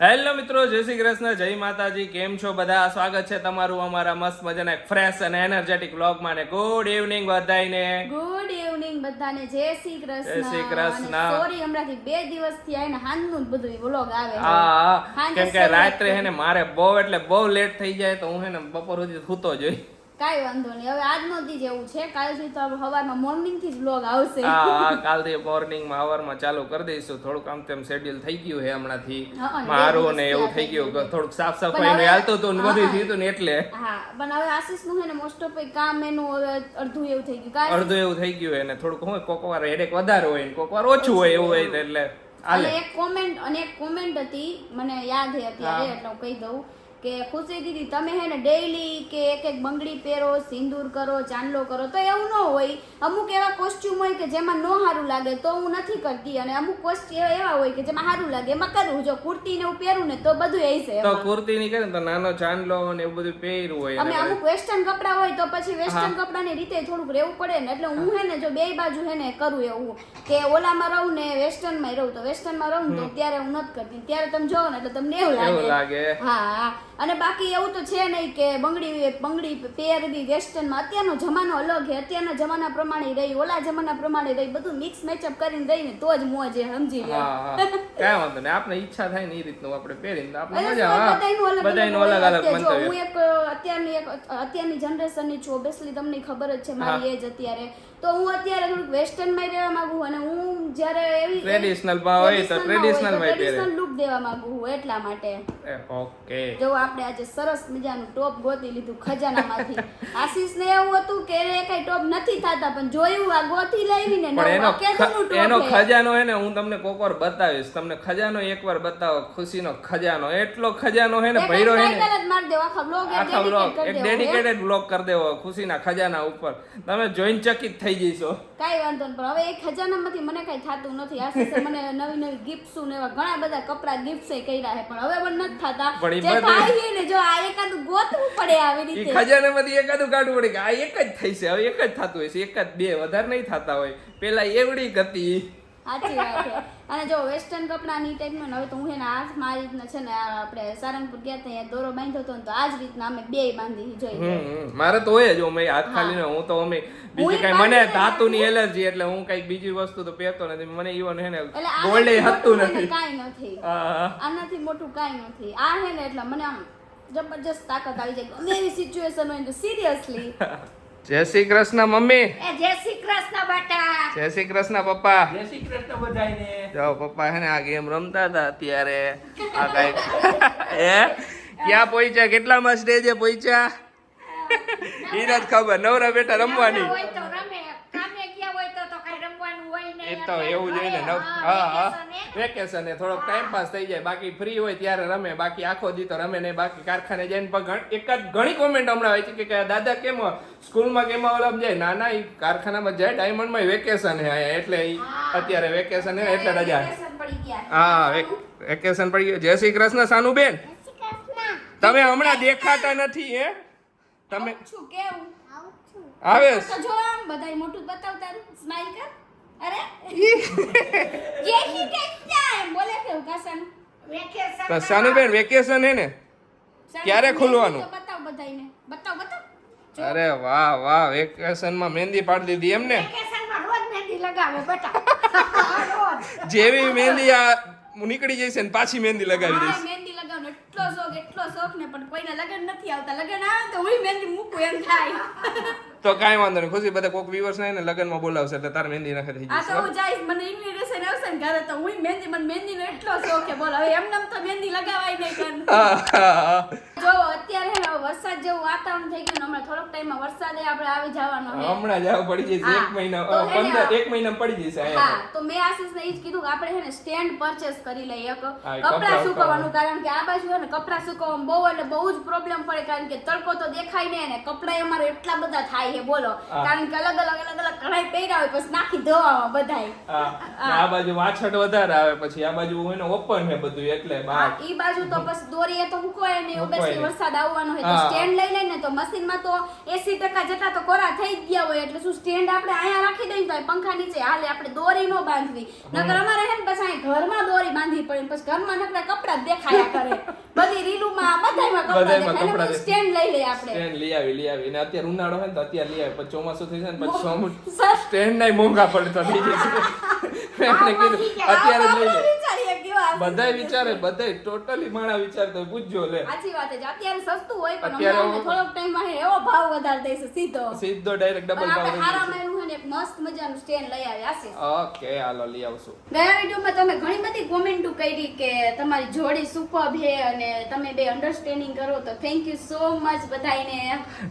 Hello મિત્રો જય શ્રી કૃષ્ણ જય માતાજી કેમ છો બધા? સ્વાગત છે તમારું અમારા મસ્ત મજાના ફ્રેશ અને એનર્જેટિક વ્લોગમાં ને ગુડ ઇવનિંગ બધાને ગુડ ઇવનિંગ બધાને જય શ્રી કૃષ્ણ. જય શ્રી કૃષ્ણ. સોરી હમણાંથી બે દિવસથી હાંજનું જ બધું વ્લોગ આવે હા કેમ કે રાત્રે. હે ને મારે બહુ એટલે બહુ લેટ થઈ જાય તો હું હે ને બપોર સુધી સૂતો જોઈ કાંઈ વાંધો નહીં. હવે આજનો દી જેવું છે. કાલથી તો સવારમાં મોર્નિંગથી જ બ્લોગ આવશે. હા હા કાલથી મોર્નિંગમાં સવારમાં ચાલુ કરી દઈશું. થોડુંક આમ તેમ શેડ્યુલ થઈ ગયું છે હમણાંથી. મારું ને એવું થઈ ગયું કે થોડુંક સાફ સફાઈ નું હાલતું હતું ને બધું થયું ને એટલે. હા પણ હવે આશીષનું છે ને મોસ્ટ ઓફ કામ એનું હવે અડધું એવું થઈ ગયું. અડધું એવું થઈ ગયું એને થોડુંક હોય કોક વાર હેડેક વધારે હોય ને કોક વાર ઓછું હોય એવું હોય એટલે અને એક કોમેન્ટ અને એક કોમેન્ટ હતી મને યાદ છે અત્યારે એટલે હું કહી દઉં. કે ખુશી દીદી તમે હે ને ડેઈલી કે એક એક બંગડી પહેરો સિંદૂર કરો ચાંદલો કરો તો એવું ન હોય. અમુક એવા કોસ્ચ્યુમ હોય કે જેમાં ન સારું લાગે તો હું નથી કરતી. અને અમુક કોસ્ચ્યુમ એવા હોય કે જેમાં સારું લાગે એમાં કરું. જો કુર્તી ને એવું પહેરું ને તો બધું એ છે તો કુર્તી ની કરે તો નાનો ચાંદલો ને એવું બધું પહેર્યું હોય અમે અમુક વેસ્ટર્ન કપડા હોય તો પછી વેસ્ટર્ન કપડાની રીતે થોડુંક રહેવું પડે ને. એટલે હું હે. ને જો બે બાજુ હે ને કરું એવું. કે ઓલામાં રહું ને વેસ્ટર્નમાં રહું તો વેસ્ટર્નમાં રહું તો ત્યારે હું નથી કરતી. ત્યારે તમે જોવો ને એટલે તમને એવું લાગે. લાગે. હા હા. અને બાકી એવું તો છે નહીં કે બંગડી બંગડી પહેરવી વેસ્ટર્નમાં. અત્યારનો જમાનો અલગ છે. અત્યારના જમાના પ્રમાણે રહી ઓલા જમાના પ્રમાણે રહી. બધું મિક્સ મેચઅપ કરીને રહીને તો જ મોજ એ સમજી લે કાંઈ વાંધો નહીં. આપણે ઈચ્છા થાય ને એ રીતનું આપણે પહેરીને આપણે મજા અલગ અલગ મંતવ્ય. હું એક અત્યારની એક અત્યારની જનરેશનની છું. ઓબ્વિયસલી તમને ખબર જ છે મારી એજ અત્યારે. તો હું અત્યારે થોડુંક વેસ્ટર્નમાં રહેવા માંગુ અને હું જ્યારે એવી Traditional માં હોય તો traditional માં ટ્રેડિશનલ લુક દેવા માંગુ હું એટલા માટે. ઓકે. જો આપણે આજે સરસ મજાનું ટોપ ગોતી લીધું ખજાનામાંથી. આશીષને એવું હતું કે એ કઈ ટોપ નથી થાતા પણ જોયું આ ગોતી લાવીને પણ એનો એનો ખજાનો હે ને હું તમને કોક વાર બતાવીશ. તમને ખજાનો એકવાર બતાવો ખુશીનો ખજાનો. એટલો ખજાનો હે ને એક હે ને. મારી દેવો, આખા બ્લોગ એક? ડેડિકેટેડ બ્લોગ કરી દેવો ખુશીના ખજાના ઉપર. તમે જોઈન ચકિત થઈ જઈશો કાંઈ વાંધો નહીં પણ હવે એ ખજાનામાંથી મને કાંઈ થતું નથી. આશીષે મને નવી નવી ગિફ્ટ ને એવા ઘણા બધા કપડા ગિફ્ટ્સ એ કર્યા છે પણ હવે પણ નથી થતા. પણ જે થાય છે ને જો આ એકાદ ગોતવું પડે આવી રીતે. ખજાનામાંથી એકાદ કાઢવું પડે કે આ એક જ થઈ છે હવે એક જ થતું હોય છે એક જ બે વધારે નહીં થતા હોય. પેલા એવડી ગતિ સાચી વાત છે. અને જો વેસ્ટર્ન કપડાની ટાઈપનું હવે તો હું એને આ આ રીતના છે ને આપણે સારંગપુર ગયા ત્યાં દોરો બાંધ્યો હતો ને તો આ જ રીતના અમે બે બાંધી જોઈ હમ, હમ. મારે તો હોય જ અમે હાથ ખાલી ને હું તો અમે બીજી કઈ મને ધાતુની એલર્જી એટલે હું કઈ બીજી વસ્તુ તો પહેરતો નથી. મને ઈવન હે ને ગોલ્ડે હતું નથી. કાઈ નથી. આનાથી મોટું કાઈ નથી. આ હે ને એટલે મને આમ જબરજસ્ત તાકાત આવી જાય. ગમે એવી સિચ્યુએશન હોય તો સિરિયસલી જય શ્રી કૃષ્ણ મમ્મી. જય શ્રી કૃષ્ણ બેટા. જય શ્રી કૃષ્ણ પપ્પા. જય શ્રી કૃષ્ણ બધાને જો પપ્પા હે ને આ ગેમ રમતા હતા અત્યારે. આ કઈ હે? ક્યાં પહોંચ્યા? કેટલામાં સ્ટેજે પહોંચ્યા? ઈ જ ખબર. નવરા બેટા રમવાની. હોય તો રમે. કામે ગયા હોય તો તો કઈ રમવાનું હોય ને એ તો એવું જ હોય ને નવ- હા હા વેકેશન એ થોડોક ટાઈમ પાસ થઈ જાય બાકી ફ્રી હોય ત્યારે રમે બાકી આખો દી તો રમે નહીં બાકી કારખાને જઈને પણ એક જ ઘણી કોમેન્ટ હમણાં હોય છે કે દાદા કેમ સ્કૂલમાં કેમ ઓલમ જાય? ના ના ઈ કારખાનામાં જાય ડાયમંડમાં વેકેશન હે એટલે અત્યારે વેકેશન હે એટલે રજા. હા વેકેશન પડી ગયું. જય શ્રી કૃષ્ણ સાનુબેન. તમે હમણાં દેખાતા નથી હે? તમે શું કેવું? આવે તો જો આમ બધાય મોટું બતાવતા સ્માઈલ કર. અરે? બોલે વેકેશન વેકેશન હે ને? ક્યારે ખુલવાનું? બતાવ બધાયને. બતાવ બતાવ. અરે વાહ વાહ વેકેશનમાં મહેંદી પાડી દીધી એમ ને વેકેશનમાં રોજ મહેંદી લગાવે બેટા. જેવી મહેંદી આ નીકળી જશે ને પાછી મહેંદી લગાવી દઈશ. મહેંદી લગાવવાનો એટલો શોખ એટલો શોખ ને પણ કોઈને લગન નથી આવતા. લગન આવે તો હું મહેંદી મૂકું એમ થાય. તો કાંઈ વાંધો નહીં. ખુશી બધા કોઈક વ્યુઅર્સ ને લગ્નમાં બોલાવશે એટલે તારે મહેંદી નાખે થઈ જશે. તો આવશે ને ઘરે તો હું મહેંદી મને મહેંદીનો એટલો શોખ છે. બોલ હવે એમને તો મહેંદી લગાવાય નહીં હા. જો અત્યારે વરસાદ જેવું વાતાવરણ થઈ ગયું હમણાં થોડોક ટાઈમમાં વરસાદે આપણે આવી જવાનો છે. હમણાં જ આવું પડી જશે. એક મહિના તો અ, હે ને પંદર એક મહિના પડી જશે હા તો મેં આશીષને ઈ જ કીધું કે આપણે હે ને સ્ટેન્ડ પરચેસ કરી લઈએ એક. કપડા સુકવવાનું કારણ કે આ બાજુ હે ને કપડાં સુકવવામાં બહુ એટલે બહુ જ પ્રોબ્લેમ પડે કારણ કે તડકો તો દેખાય નહીં ને કપડાં અમારે એટલા બધા થાય છે બોલો. કારણ કે અલગ અલગ અલગ અલગ કઢાઈ પહેર્યા હોય પછી નાખી ધોવામાં બધાય. હા, ને આ બાજુ વાછડ વધારે આવે પછી આ બાજુ એને ને ઓપન છે બધું એટલે બહાર ઈ બાજુ તો પછી દોરીએ તો હુકવાય નહીં હુકવાય વરસાદ આવવાનો હોય તો સ્ટેન્ડ લઈ લઈને તો મશીનમાં તો એસી ટકા જેટલા તો કોરા થઈ ગયા હોય એટલે શું સ્ટેન્ડ આપણે અહીંયા રાખી દઈએ તો પંખા નીચે હાલે આપણે દોરી નો બાંધવી. નકર અમારે હે ને પછી અહીં ઘરમાં દોરી બાંધવી પડે પછી ઘરમાં નકરા કપડા દેખાયા કરે. બધી રીલુમાં બધાયમાં કપડા દેખાય. સ્ટેન્ડ લઈ લઈએ આપણે. સ્ટેન્ડ લઈ આવી લઈ આવી. ને અત્યારે ઉનાળો હે ને તો અત્યારે લઈ આવી. પછી ચોમાસું થઈ જાય ને પછી સ્ટેન્ડ નાય મોંઘા પડતા. થઈ જશે એમને કીધું. અત્યારે જ લઈ લે. આપણે વિચારીએ કેવા હશે. બધાય વિચારે બધાય ટોટલી માણા વિચારતો પૂછજો લે. સાચી વાત છે અત્યારે સસ્તું હોય પણ અત્યારે થોડોક ટાઈમમાં એવો ભાવ વધારી દઈશું સીધો. સીધો ડાયરેક્ટ પણ ડબલ આપણે હારા મહિનું ને એક મસ્ત મજાનું સ્ટેન્ડ લઈ આવ્યા છે ઓકે હાલો લઈ આવશું. ગયા વિડીયોમાં તમે ઘણી બધી કોમેન્ટો કરી કે તમારી જોડી સુપર છે અને તમે બે અન્ડરસ્ટેન્ડિંગ કરો તો થેન્ક યુ સો મચ બધાને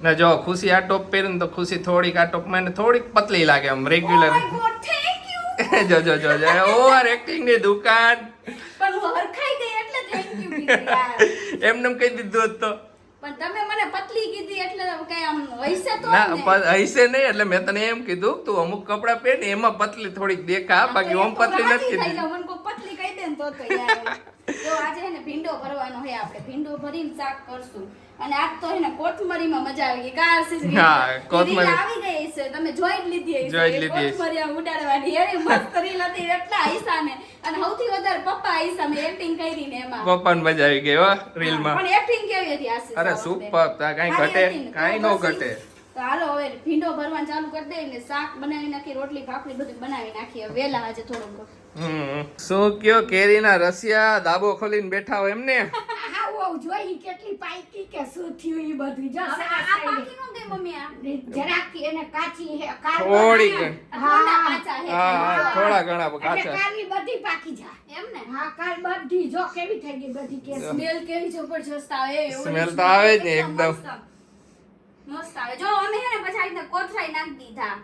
ને જો ખુશી આ ટોપ પહેરે ને તો ખુશી થોડીક આ ટોપમાં થોડીક પતલી લાગે આમ રેગ્યુલર જો જો જો જો. ઓવર એક્ટિંગની દુકાન. પણ હું હરખાઈ ગઈ એટલે થેન્ક યુ કીધું યાર. એમને કહી દીધું હતું તો. પણ તમે મને પતલી કીધી એટલે કઈ આમ હૈસે તો ના હશે નહીં એટલે મેં તને એમ કીધું તું અમુક કપડાં પહેર ને એમાં પતલી થોડીક દેખા બાકી ઓમ પતલી નથી કીધી મને કોઈ પતલી કહી દે તો તો યાર. ને ભીંડો ભરવાનો હે આપણે. ભીંડો ભરીને શાક કરશું. અને આજ તો હે ને કોથમરીમાં મજા આવી ગઈ. કાર હા, કોથમરી. આવી ગઈ છે. તમે જોઈ જ લીધી હશે. જોઈ લીધી કોથમરી આમ ઉડાડવાની. એવી મસ્ત રીલ હતી. એટલા હૈસા ને અને સૌથી વધારે પપ્પા હૈસા મેં એક્ટિંગ કરી ને એમાં. પપ્પાને મજા આવી ગઈ હો રીલમાં. પણ એક્ટિંગ કેવી હતી આશીષ અરે? સુપર તા કાઈ ઘટે. કાંઈ નો ઘટે. તો હાલો હવે ભીંડો ભરવાનું ચાલુ કરી દઈએ ને શાક બનાવી નાખી રોટલી ભાખરી બધું બનાવી નાખીએ વેલા આજે હમ. શું કયો કેરીના રસિયા દાબો ખોલીને બેઠા હોય એમને? હા જોઈ કેટલી પાઈકી કે શું થયું ઈ બધું. જો આ પાકી નો ગઈ મમ્મી આ. જરાક એને કાચી હે થોડી થોડા હા. કાચા હે. હા હા થોડા ઘણા એટલે કાલી બધી પાકી જા. એમ ને? હા કાલ બધી જો કેવી થઈ ગઈ બધી કેસ સ્મેલ કેવી જબરજસ્ત આવે એવું Smell smell તો આવે જ ને એકદમ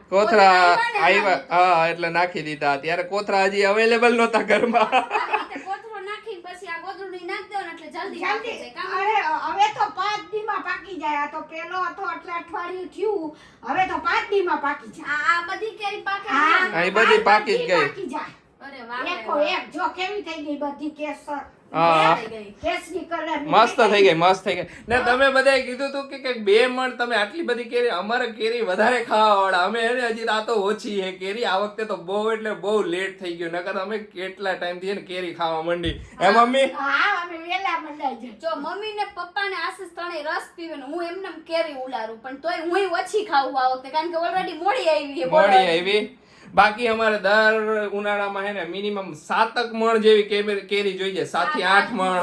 કોથરા આવ્યા હા એટલે નાખી દીધા. ત્યારે કોથરા હજી અવેલેબલ નહોતા ઘરમાં. આવી રીતે કોથરો નાખી પછી આ ગોદડું નાખી દો ને એટલે જલ્દી પાકી જાય. અરે હવે તો પાંચ દીમાં પાકી જાય. તો પેલો હતો એટલે અઠવાડિયું થયું. હવે તો પાંચ દીમાં પાકી જાય. આ બધી કેરી પાકે આ બધી પાકી જ ગઈ. પાકી જાય. અરે વાહ. એક જો કેવી થઈ ગઈ બધી કેસર. હા. મસ્ત થઈ ગઈ. મસ્ત થઈ ગઈ. ને તમે બધાએ કીધું તું કે બે મણ તમે આટલી બધી કેરી અમારે કેરી વધારે ખાવા વાળા અમે એને હજી આ તો ઓછી છે કેરી આ વખતે તો બહુ એટલે બહુ લેટ થઈ ગયું. નકર અમે કેટલા ટાઈમથી કેરી ખાવા માંડી. હે મમ્મી? હા અમે વેલા મંડાઈ જાય જો મમ્મી ને પપ્પા ને આશીષ ત્રણે રસ પીવે ને હું એમને એમ કેરી ઉલારું. પણ તોય હું ઓછી ખાવું આ વખતે. કારણ કે ઓલરેડી મોડી આવી છે મોડી આવી? બાકી અમારે દર ઉનાળામાં હે ને મિનિમમ સાતક મણ જેવી કેરી- જોઈ જાય. સાતથી આઠ મણ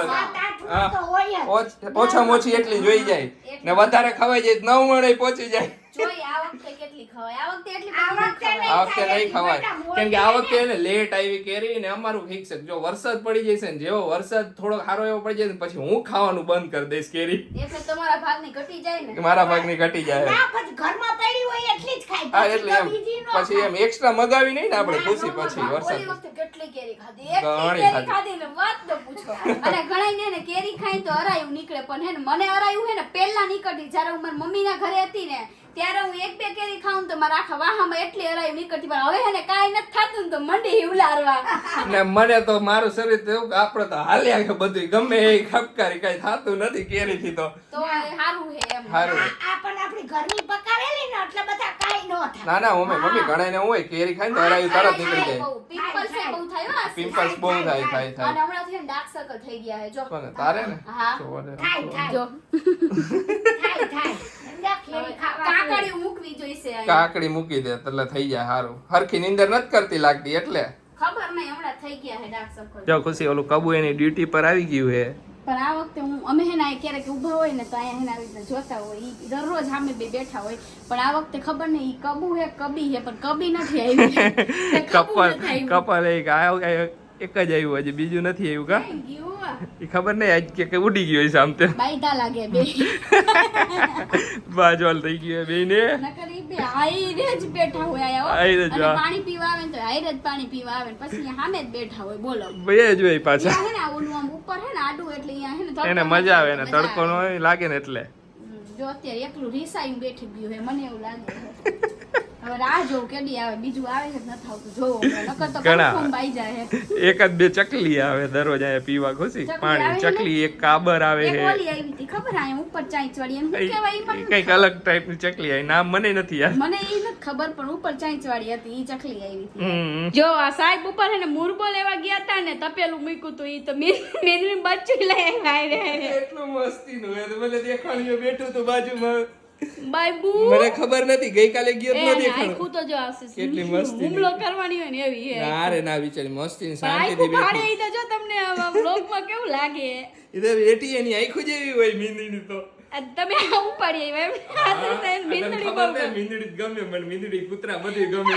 ઓછામાં ઓછી એટલી જોઈ જાય. ને વધારે ખવાઈ જાય નવ મણે પહોંચી જાય. જોઈ આ વખતે કેટલી ખવાય? આ વખતે એટલી આ વખતે આ વખતે નહીં ખવાય. કેમ કે આ વખતે એને લેટ આવી કેરી ને અમારું ફિક્સ જો વરસાદ પડી જશે ને જેવો વરસાદ થોડો સારો એવો પડી જાય પછી હું ખાવાનું બંધ કરી દઈશ કેરી. એટલે તમારા ભાગની ઘટી જાય ને. મારા ભાગની ઘટી જાય. ના પછી ઘરમાં પડી હોય એટલી જ ખાય. હા એટલે એમ. પછી એમ એક્સ્ટ્રા મગાવી નહીં ને આપણે ખુશી પછી વરસાદ. વખતે કેટલી કેરી ખાધી? એટલી કેરી ખાધી. ખાધી ને વાત ન પૂછો. અને ઘણાય ને ને કેરી ખાઈ તો અરાયું નીકળે પણ હે ને મને અરાયું હે ને પહેલા નીકળતી જ્યારે હું મારી મમ્મીના ઘરે હતી ને ત્યારે હું એક બે કેરી ખાઉં તો મારા આખા વાહામાં એટલી અરાઈ નીકળતી પણ હવે એને ને કાંઈ નથી થતું ને તો મંડી ઉલારવા. ને મને તો મારું શરીર તો એવું આપણે તો હાલ્યા કે બધું ગમે એ ખપકારી કઈ થતું નથી કેરીથી તો. તો સારું છે એમ. સારું આ આ પણ આપણી ઘરની પકાવેલી ને એટલે બધા કાંઈ ન થાય. ના ના ઓમે મમ્મી ઘણા હોય કેરી ખાઈને તો હરાયું તરત નીકળી જાય. પિમ્પલ્સ એ બહુ થાય. હો આ પિમ્પલ્સ બહુ થાય થાય અને હમણાં થી ડાર્ક સર્કલ થઈ ગયા છે જો. તારે ને? હા. જો, થાય થાય. જો. થાય થાય. કાકડીઓ મૂકવી જોઈશે કાકડી મૂકી દે એટલે થઈ જાય સારું હરખી નીંદર નથી કરતી લાગતી એટલે. ખબર નહીં હમણાં થઈ ગયા હે ડાર્ક સર્કલ જો ખુશી ઓલું કબુ એની ડ્યુટી પર આવી ગયું હે પણ આ વખતે હું અમે હે ને અહીં ક્યારેક ઊભા હોય ને તો અહીંયા હેના આવી રીતના જોતા હોય. ઈ દરરોજ સામે બે બેઠા હોય. પણ આ વખતે ખબર નહીં ઈ કબુ હે કબી હે પણ કબી નથી આવી. કપલ કપલ એક આ એક જ આવ્યું હજી બીજું નથી આવ્યું કા? એ ખબર નહીં આજ કે ઉડી ગયો હશે આમ તે. લાગે બે. બાજવાલ થઈ ગયો બે ને નકર ઈ જ બેઠા હોય આયા જ પાણી પીવા આવે તો હાઈરે જ પાણી પીવા આવે પછી સામે જ બેઠા હોય બોલો. બે જ હોય પાછા. હે ને ઓલું આમ ઉપર હે ને આડું એટલે અહીંયા હે ને એને મજા આવે ને તડકો નો લાગે ને એટલે. જો અત્યારે એકલું રીસાઈને બેઠી ગયું હે મને એવું લાગે છે. હવે રાહ આવે બીજું આવે છે કે નથી આવતું જોવો નકર તો ઘણા. કન્ફર્મ આવી જાય છે એક જ બે ચકલી આવે દરરોજ અહીંયા પીવા ચકલી પાણી ચકલી એક કાબર આવે છે. કંઈક અલગ ટાઈપની ચકલી આવી નામ મને નથી યાદ. મને એ નથી ખબર પણ ઉપર ચાઈ ચડી હતી ઈ ચકલી આવી જો આ સાહેબ ઉપર હે ને મુરબો લેવા ગયા હતા ને તપેલું મૂક્યું તું ઈ તો મેંદરી બચ્ચું લઈ આવ્યા રે એટલું મસ્તી નું મને દેખાણીઓ બેઠું તો બાજુમાં બાબુ મને ખબર નથી ગઈકાલે ગયો તો આખું તો જો આશીષ કેટલી મસ્તી હુમલો કરવાની હોય ને એવી ના રે ના બિચારી મસ્તી શાંતિથી બેઠી. ઈ તો જો તમને આવા માં કેવું લાગે? એ તો એટી એની આંખો જેવી હોય મીંદડીની તો. તમે આવું પાડી આવ્યા એમ. મીંદડી ખબર બહુ ને મીંદડી ગમે મને મીંદડી કૂતરા બધી ગમે.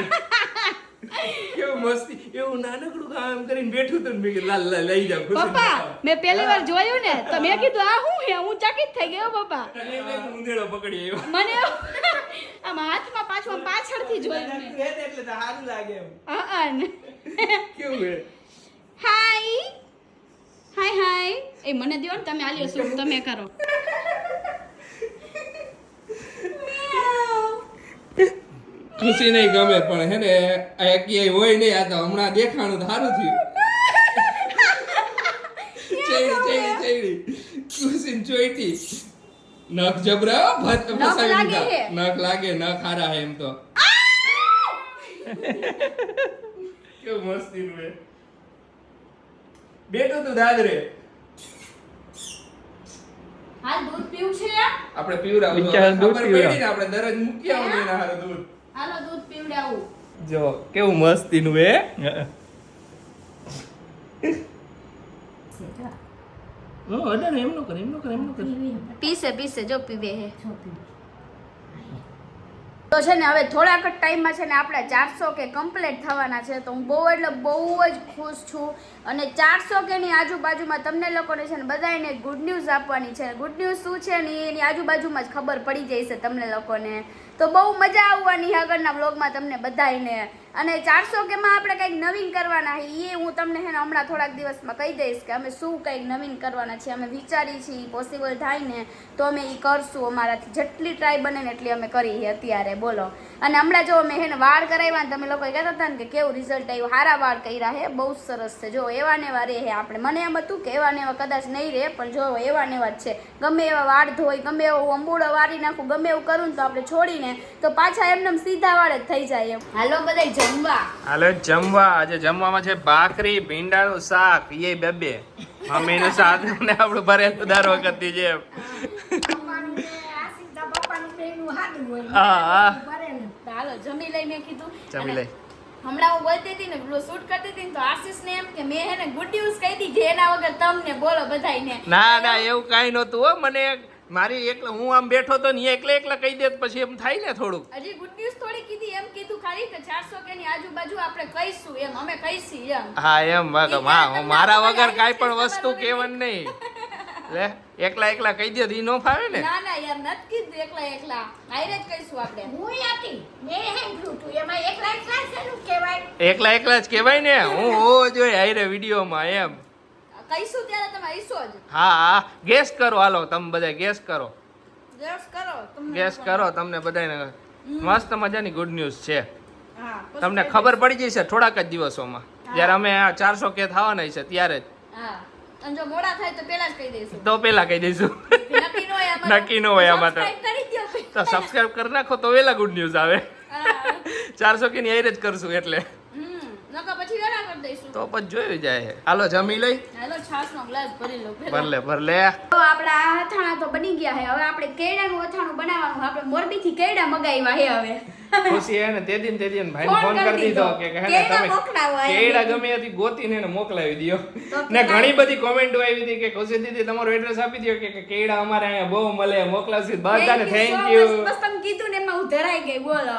કેવું મસ્તી એવું નાનકડું કામ કરીને બેઠું તું મેં કીધું, લાલ લાલ લઈ જાવ પપ્પા મેં પહેલી વાર જોયું ને તો મેં કીધું આ હે હું? ચકિત થઈ ગયો પપ્પા. ઉંદેડો પકડી આવ્યો. મને આમ હાથમાં પાછું આમ પાછળથી જોયું એટલે સારું લાગે એમ. હા કેવું હે? હાય હાય હાય એ મને ને તમે આલ્યો શું? તમે કરો. ખુશી નહીં ગમે પણ હે ને આ હોય નહીં આ તો હમણાં દેખાણું સારું થયું. ચેડી ચેડી ચેડી. ખુશી ચોઈટી નખ જબરા ભત ફસાવી દીધા નખ લાગે નખ હારા હે એમ તો. કેવું મસ્તી નું બેટો બેઠો તું દાદરે હાલ દૂધ પીવું છે આપણે પીવડાવું આપણે દરજ મૂકી આવું એના હારે દૂધ. હાલો દૂધ પીવડાવું. જો કેવું મસ્તી નું હે ઓ એમ નો કર એમ નો કર એમ નો કર. પીસે પીસે જો પીવે હે. તો છે ને હવે થોડાક જ ટાઈમમાં છે ને આપણે ચારસો કે કમ્પ્લીટ થવાના છે તો હું બહુ એટલે બહુ જ ખુશ છું. અને ચારસો કે ની આજુબાજુમાં તમને લોકોને છે ને બધાને ગુડ ન્યૂઝ આપવાની છે. ગુડ ન્યૂઝ શું છે ને એની આજુબાજુમાં જ ખબર પડી જાય છે તમને લોકોને. તો બહુ મજા આવવાની આગળના વ્લોગમાં તમને બધાયને. અને ચારસો કેમાં આપણે કંઈક નવીન કરવાના છે એ હું તમને હે હમણાં થોડાક દિવસમાં કહી દઈશ કે અમે શું કંઈક નવીન કરવાના છીએ, અમે વિચારી છીએ પોસિબલ થાય ને તો અમે એ કરશું, અમારાથી જેટલી ટ્રાય બને ને એટલી અમે કરી છે અત્યારે, બોલો. અને હમણાં જો મેં હે ને વાળ કરાવ્યા ને તમે લોકો કહેતા હતા ને કે કેવું રિઝલ્ટ આવ્યું સારા વાળ કર્યા હે, બહુ સરસ છે. જો એવા ને એવા રહે હે આપણે, મને એમ હતું કે એવા ને એવા કદાચ નહીં રહે, પણ જો એવા ને એવા જ છે. ગમે એવા વાળ ધોઈ, ગમે એવો અંબુડો વારી નાખું, ગમે એવું કરું ને તો આપણે છોડીને તો પાછા એમને સીધા વાળ જ થઈ જાય એમ. હાલો બધા હાલો જમવા. આજે જમવામાં છે ભાખરી ભીંડાનું શાક. એ બે બે. મમ્મીનું શાક ને આપણું ભરેલું દર વખતથી જેમ. પપ્પાનું ને આશીષના પપ્પાનું બેયનું સાદું હોય. હા, હા. ભરેલું. તો હાલો જમી લઈ મેં કીધું. જમી અને લઈ. હમણાં હું બોલતી હતી ને પેલું શૂટ કરતી હતી ને તો આશીષને એમ કે મેં હે ને ગુડ ન્યૂઝ કહી દીધી. એના વગર તમને બોલો બધાયને. ના ના એવું કાંઈ નહોતું હો. મને મારી એકલા હું આમ બેઠો તો ને એકલા એકલા કહી દે પછી એમ થાય ને થોડુંક. હજી ગુડ ન્યૂઝ થોડી કીધી એમ કીધું ખાલી કે 400 કે ની આજુબાજુ આપણે કહીશું એમ અમે કહીશી એમ. હા એમ હા હું મારા વગર કાઈ પણ વસ્તુ કેવન નહીં. લે એકલા એકલા કહી દે તો ઈ ન ફાવે ને? ના ના યાર નથી કીધું એકલા એકલા. આયરે જ કહીશું આપણે. હું આતી મે સાંભળ્યું તું એમાં એકલા એકલા શેનું કહેવાય? એકલા એકલા જ કહેવાય ને? હું હો જોઈએ હારે વિડીયોમાં એમ. કહીશું ત્યારે તમે આવીશો જ. હા હા. ગેસ કરો હાલો તમે બધા ગેસ કરો. ગેસ કરો તમને ગેસ કરો તમને બધાને મસ્ત મજાની ગુડ ન્યૂઝ છે. તમને ખબર પડી જશે થોડાક જ દિવસોમાં. જ્યારે અમે આ ચારસો કે થવાના છે ત્યારે જ. હા. અને જો મોડા થાય તો પેલા જ કહી દઈશું. તો પેલા કહી દઈશું. નક્કી ન હોય આમાં તો. સબસ્ક્રાઇબ કરી નાખો તો વેલા ગુડ ન્યૂઝ આવે. ચારસો કે ની જ કરશું એટલે. તો પણ જોયું જાય. હાલો જમી લઈ. હાલો છાસનો ગ્લાસ ભરી લો ભરલે ભરલે તો આપણા અથાણા તો બની ગયા છે હવે આપણે કેળાનું અથાણું બનાવવાનું છે. આપણે મોરબીથી કેળા મગાવ્યા છે હવે. ખુશી હે તે દિન તે દિન ભાઈને ફોન ફોન કરી કરી દીધો. દીધો. કે હે તમે કેળા ગમે ત્યાંથી ગોતીને એને મોકલાવી દ્યો. ને ઘણી બધી કોમેન્ટો આવી હતી કે ખુશી દીદી તમારો એડ્રેસ આપી દો કે કે કેળા અમારે અહીંયા બહુ મળે મોકલાવશું. બધાને થેન્ક યુ બસ તમે કીધું ને એમાં હું ધરાઈ ગઈ બોલો.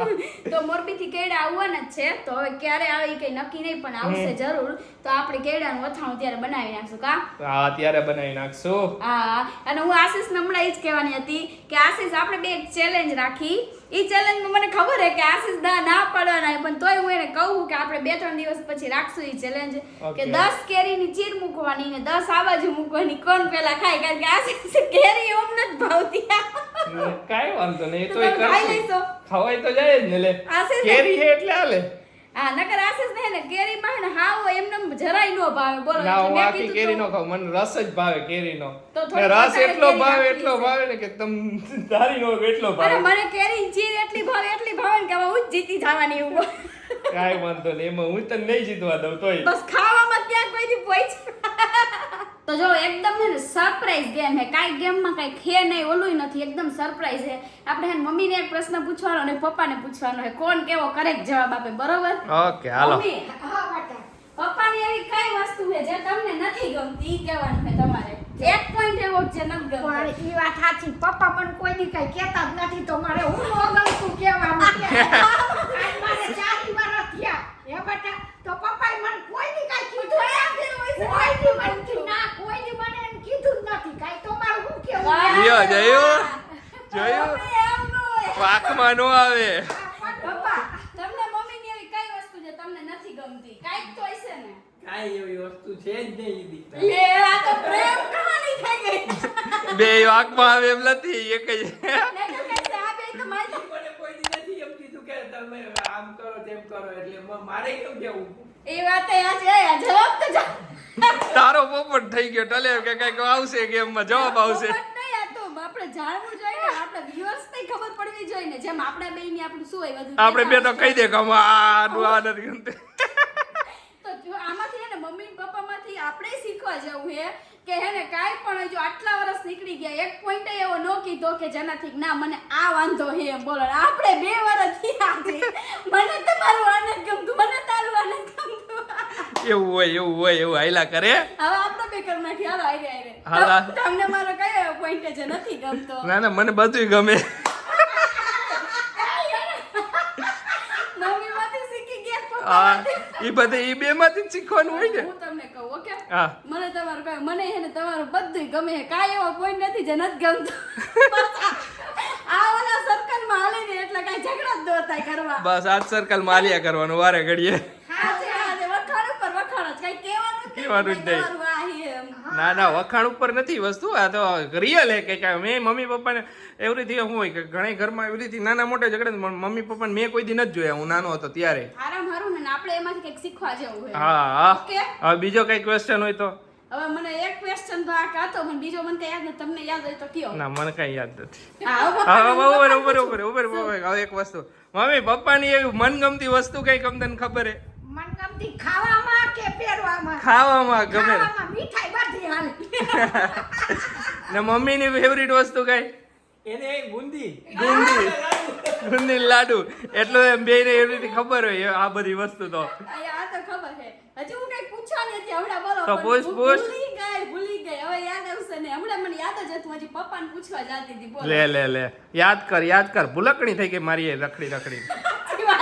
તો મોરબી થી કેળા આવવાના જ છે. તો હવે ક્યારે આવે એ કઈ નક્કી નહીં પણ આવશે જરૂર. તો આપણે કેળાનું અથાણું ત્યારે બનાવી નાખશું કા? હા ત્યારે બનાવી નાખશું. હા અને હું આશીષ હમણાં એ જ કહેવાની હતી કે આશીષ આપણે બે ચેલેન્જ રાખી. એ ચેલેન્જમાં મને ખબર હે કે આશીષ ના ના પાડવાના પણ તોય હું એને કહું કે આપણે બે ત્રણ દિવસ પછી રાખશું એ ચેલેન્જ કે. દસ કેરીની ચીર મૂકવાની ને દસ આ બાજુ મૂકવાની કોણ પેલા ખાય? કારણ કે આશીષ કેરી ઓમ નથી ભાવતી. કાંઈ વાંધો નહીં તોય ખાઈ ખવાય તો જાય જ ને લે. કેરી છે એટલે હાલે. હા નકર આશીષ ને ને કેરી ને હાવ એમને જરાય નો ભાવે. બોલો ના હું આખી કેરી નો ખાઉં મને રસ જ ભાવે કેરીનો. તો રસ એટલો ભાવે એટલો ભાવે ને કે તમ ધારી નો એટલો અરે ભાવે. મને કેરી ચીર એટલી ભાવે એટલી ભાવે ને કે હવે હું જીતી જવાની એવું કાંઈ વાંધો નહીં. એમાં હું તને નહીં જીતવા દઉં તોય. બસ ખાવામાં ક્યાંક કોઈથી પહોંચ તો જો એકદમ છે ને સરપ્રાઈઝ ગેમ હે કાંઈ ગેમમાં કાંઈ ખે નહીં ઓલું નથી. એકદમ સરપ્રાઈઝ હે આપણે હે મમ્મીને એક પ્રશ્ન પૂછવાનો અને પપ્પાને પૂછવાનો હે કોણ કેવો કરેક્ટ જવાબ આપે બરોબર? ઓકે હાલો. મમ્મી હા બેટા. પપ્પાની એવી કઈ વસ્તુ છે જે તમને નથી ગમતી? ઈ કહેવાનું છે તમારે. એક પોઈન્ટ એવો છે ન ગમતો. પણ ઈ વાત સાચી. પપ્પા પણ કોઈ ની કઈ કહેતા જ નથી. તો મારે હું ન ગમતું કહેવાનું આજ મારે ચારી બેટા તો પપ્પાએ મને કોઈ દી કાઈ કીધું કોઈ દી મને ના કોઈ દી મને એમ કીધું નથી. કાઈ તો મારું હું. કેવું લ્યો, જયો. જયો. મમ્મી એમ ન નો આવે. પપ્પા તમને મમ્મીની એવી કઈ વસ્તુ છે તમને નથી ગમતી? કાંઈક તો હશે ને. કાંઈ એવી વસ્તુ છે જ નહીં દીકરા. લે આ તો પ્રેમ કહાની થઈ ગઈ. બે વાંકમાં આવે એમ નથી એક જ આ બે તો મને કોઈ દી નથી એમ કીધું કે તમે આમ કરો તેમ કરો એટલે મ- મારે કેમ કેવું એ વાત એ છે જવાબ તો જા- તારો પોપટ થઈ ગયો ટલે કે કંઈક આવશે ગેમમાં જવાબ આવશે. પોપટ નહીં, આ તો આપણે જાણવું જોઈએ આપણે viewers ને ખબર પડવી જોઈએ ને જેમ આપણે બેયની આપણું શું આવ્યું આપણે બે તો કહી દે કે આ આ નથી તો આમાંથી ને મમ્મી ને પપ્પામાંથી આપણે શીખવા જેવું છે. કે હે ને કાંઈ પણ જો આટલા વર્ષ નીકળી ગયા એક પોઈન્ટ એવો નો કીધો કે જેનાથી ના મને આ વાંધો હે એમ બોલો. આપણે બે વર્ષ થયા છે. મને તમારું આનંદ ગમતું મને તારું આનંદ ગમતું. એવું હોય એવું હોય એવું હાયલા કરે? હવે આપણે બે કરી નાખી હાલો આયરે આયરે હાલો. તમ- તમને મારો કયો પોઈન્ટ છે? નથી ગમતો. ના ના મને બધું ગમે. મમ્મી માંથી શીખી ગયા હા એ બધે એ બે માંથી જ શીખવાનું હોય ને. ઓકે? મને તમારું કઈ મને હે ને તમારું બધું ગમે હે. કાંઈ એવો પોઈન્ટ નથી જે નથી ગમતો. આ ઓલા સર્કલમાં હાલે ને એટલે કાંઈ ઝઘડા જ ન થાય કરવા બસ આજ સર્કલ હાલ્યા કરવાનું. વારે ઘડીએ. હા હા વખાણ ઉપર વખાણ જ. કાંઈ કહેવાનું જ નહીં. કહેવાનું જ નહીં. તમારું આ હે એમ. ના ના વખાણ ઉપર નથી વસ્તુ. આ તો રિયલ હે કે મેં મમ્મી પપ્પાને એવી રીતે શું હોય કે ઘણા ઘરમાં એવી રીતે નાના મોટા ઝઘડે પણ મમ્મી પપ્પાને મેં કોઈ દી નથી જોયા. હું નાનો હતો ત્યારે. હારામાં હારું ને આપણે એમાંથી કંઈક શીખવા જેવું હા હા. હવે બીજો કઈ ક્વેશ્ચન હોય તો? હવે મને એક ક્વેશ્ચન તો આ કાતો મને બીજો મને કઈ યાદ નથી. તમને યાદ હોય તો કયો. ના મને કઈ યાદ નથી. હા હા ઉપર ઉપર ઉપર ઉપર ઉપર હવે એક વસ્તુ. મમ્મી પપ્પાની એવી મનગમતી વસ્તુ કઈ ગમ તને ખબર હે? મનગમતી ખાવામાં કે પહેરવામાં? ખાવામાં ગમે. મીઠાઈ બધી હાલે. ને મમ્મીની ફેવરિટ વસ્તુ કઈ? એને બુંદી. બુંદી. બુંદી લાડુ. એટલું એમ બે ને એવી રીતે ખબર હોય આ બધી વસ્તુ તો. આ તો ખબર છે. હજી હું કઈ પૂછવાની હતી હમણાં બોલો તો પૂછ, પૂછ. ભૂલી ગઈ ભૂલી ગઈ. હવે યાદ આવશે ને. હમણાં મને યાદ જ હતું હજી પપ્પાને પૂછવા જાતી હતી. લે લે લે. યાદ કર યાદ કર. ભૂલકણી થઈ ગઈ મારી એ રખડી રખડી.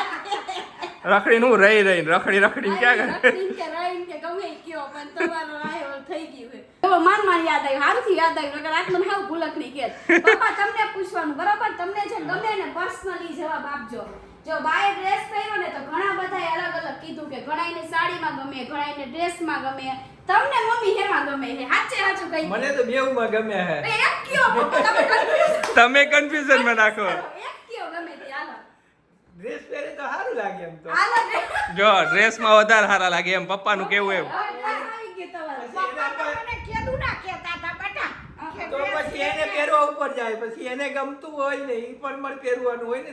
રખડી નું રહી રહી રખડી રખડી ક્યાં કરે? કે રહીને કે ગમે કયો પણ તમારો રાયો થઈ ગયું છે. તો માન માન યાદ આવ્યું હારુંથી યાદ આવ્યું નકર આજ મને હાવ ભૂલકણી કે પપ્પા તમને પૂછવાનું બરાબર? તમને જે ગમે ને પર્સનલી જવાબ આપજો. જો બાય ડ્રેસ પહેર્યો ને તો ઘણા બધાએ અલગ અલગ કીધું કે ઘણાઈને સાડીમાં ગમે ઘણાઈને ડ્રેસમાં ગમે. તમને મમ્મી હેમાં ગમે છે? સાચે સાચું કઈ? મને તો બેઉમાં ગમે હે. એક કયો તમે તમે કન્ફ્યુઝનમાં નાખો. એક કયો ગમે તે? હાલો. ડ્રેસ પહેરે તો સારું લાગે એમ તો. જો ડ્રેસ ડ્રેસમાં વધારે સારા લાગે એમ કેવું એમ. પપ્પા ના કહેતા હતા બેટા. કે તો પછી એને પહેરવા ઉપર જાય પછી એને ગમતું હોય ને એ પણ મને પહેરવાનું હોય ને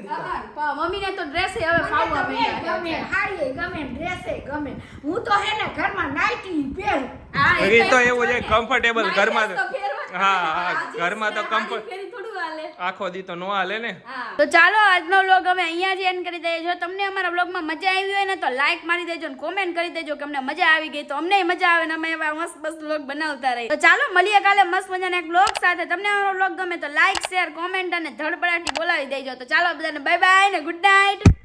મમ્મીને તો ડ્રેસ હવે ફાવવા ગમે. હાડીએ ગમે. ડ્રેસે ગમે હું તો હે ને ઘરમાં નાઈટી પહેરું. હા, એ તો એમ એવું છે ને. ઘરમાં હા, હા, ઘરમાં તો ને આખો દી તો નો હાલે ને. તો ચાલો, આજનો વ્લોગ અમે અહીંયા જ એન્ડ કરી દઈએ. જો તમને અમારા વ્લોગમાં મજા આવી હોય ને, તો લાઈક મારી દેજો ને કોમેન્ટ કરી દેજો કે અમને મજા આવી ગઈ. તો અમને મજા આવે ને અમે એવા મસ્ત મસ્ત વ્લોગ બનાવતા રહીએ. તો ચાલો, મળીએ કાલે મસ્ત મજાના એક વ્લોગ સાથે. તમને અમારો વ્લોગ ગમે તો લાઈક શેર કોમેન્ટ અને ધડપડાટી બોલાવી દેજો. તો ચાલો બધાને બાય બાય ને ગુડ નાઇટ